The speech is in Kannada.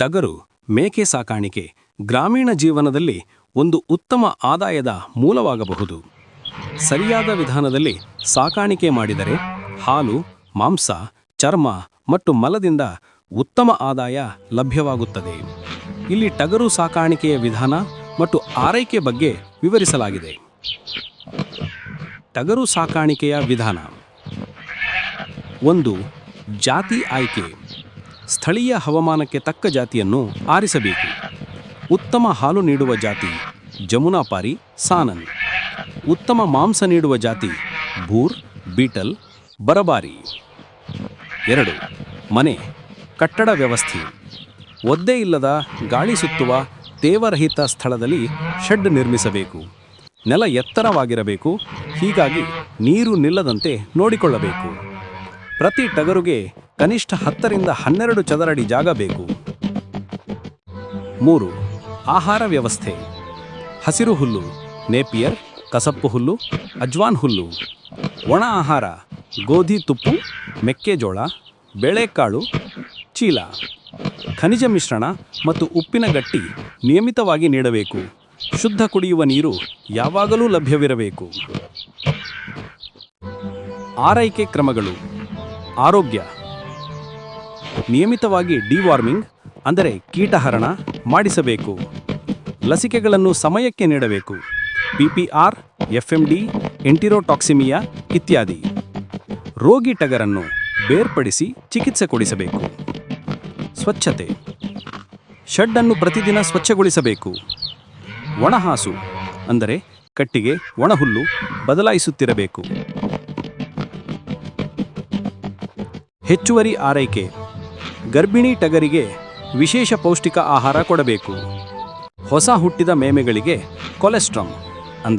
ಟಗರು ಮೇಕೆ ಸಾಕಾಣಿಕೆ ಗ್ರಾಮೀಣ ಜೀವನದಲ್ಲಿ ಒಂದು ಉತ್ತಮ ಆದಾಯದ ಮೂಲವಾಗಬಹುದು. ಸರಿಯಾದ ವಿಧಾನದಲ್ಲಿ ಸಾಕಾಣಿಕೆ ಮಾಡಿದರೆ ಹಾಲು, ಮಾಂಸ, ಚರ್ಮ ಮತ್ತು ಮಲದಿಂದ ಉತ್ತಮ ಆದಾಯ ಲಭ್ಯವಾಗುತ್ತದೆ. ಇಲ್ಲಿ ಟಗರು ಸಾಕಾಣಿಕೆಯ ವಿಧಾನ ಮತ್ತು ಆರೈಕೆ ಬಗ್ಗೆ ವಿವರಿಸಲಾಗಿದೆ. ಟಗರು ಸಾಕಾಣಿಕೆಯ ವಿಧಾನ. ಒಂದು, ಜಾತಿ ಆಯ್ಕೆ. ಸ್ಥಳೀಯ ಹವಾಮಾನಕ್ಕೆ ತಕ್ಕ ಜಾತಿಯನ್ನು ಆರಿಸಬೇಕು. ಉತ್ತಮ ಹಾಲು ನೀಡುವ ಜಾತಿ ಜಮುನಾಪಾರಿ ಸಾನನ್. ಉತ್ತಮ ಮಾಂಸ ನೀಡುವ ಜಾತಿ ಭೂರ್, ಬೀಟಲ್, ಬರಬಾರಿ. ಎರಡು, ಮನೆ, ಕಟ್ಟಡ ವ್ಯವಸ್ಥೆ. ಒದ್ದೆ ಇಲ್ಲದ ಗಾಳಿ ಸುತ್ತುವ ತೇವರಹಿತ ಸ್ಥಳದಲ್ಲಿ ಶೆಡ್ ನಿರ್ಮಿಸಬೇಕು. ನೆಲ ಎತ್ತರವಾಗಿರಬೇಕು, ಹೀಗಾಗಿ ನೀರು ನಿಲ್ಲದಂತೆ ನೋಡಿಕೊಳ್ಳಬೇಕು. ಪ್ರತಿ ಟಗರುಗೆ ಕನಿಷ್ಠ ಹತ್ತರಿಂದ ಹನ್ನೆರಡು ಚದರಡಿ ಜಾಗ ಬೇಕು. ಮೂರು, ಆಹಾರ ವ್ಯವಸ್ಥೆ. ಹಸಿರು ಹುಲ್ಲು, ನೇಪಿಯರ್, ಕಸಪ್ಪು ಹುಲ್ಲು, ಅಜ್ವಾನ್ ಹುಲ್ಲು. ಒಣ ಆಹಾರ, ಗೋಧಿ ತುಪ್ಪು, ಮೆಕ್ಕೆಜೋಳ, ಬೇಳೆಕಾಳು, ಚೀಲ. ಖನಿಜ ಮಿಶ್ರಣ ಮತ್ತು ಉಪ್ಪಿನ ಗಟ್ಟಿ ನಿಯಮಿತವಾಗಿ ನೀಡಬೇಕು. ಶುದ್ಧ ಕುಡಿಯುವ ನೀರು ಯಾವಾಗಲೂ ಲಭ್ಯವಿರಬೇಕು. ಆರೈಕೆ ಕ್ರಮಗಳು. ಆರೋಗ್ಯ. ನಿಯಮಿತವಾಗಿ ಡಿವಾರ್ಮಿಂಗ್, ಅಂದರೆ ಕೀಟಹರಣ, ಮಾಡಿಸಬೇಕು. ಲಸಿಕೆಗಳನ್ನು ಸಮಯಕ್ಕೆ ನೀಡಬೇಕು. ಪಿಪಿಆರ್, ಎಫ್ಎಂಡಿ, ಎಂಟಿರೋಟಾಕ್ಸಿಮಿಯಾ ಇತ್ಯಾದಿ. ರೋಗಿ ಟಗರನ್ನು ಬೇರ್ಪಡಿಸಿ ಚಿಕಿತ್ಸೆ ಕೊಡಿಸಬೇಕು. ಸ್ವಚ್ಛತೆ. ಶೆಡ್ಡನ್ನು ಪ್ರತಿದಿನ ಸ್ವಚ್ಛಗೊಳಿಸಬೇಕು. ಒಣಹಾಸು, ಅಂದರೆ ಕಟ್ಟಿಗೆ, ಒಣಹುಲ್ಲು ಬದಲಾಯಿಸುತ್ತಿರಬೇಕು. ಹೆಚ್ಚುವರಿ ಆರೈಕೆ. ಗರ್ಭಿಣಿ ಟಗರಿಗೆ ವಿಶೇಷ ಪೌಷ್ಟಿಕ ಆಹಾರ ಕೊಡಬೇಕು. ಹೊಸ ಹುಟ್ಟಿದ ಮೇಮೆಗಳಿಗೆ ಕೊಲೆಸ್ಟ್ರಾಮ್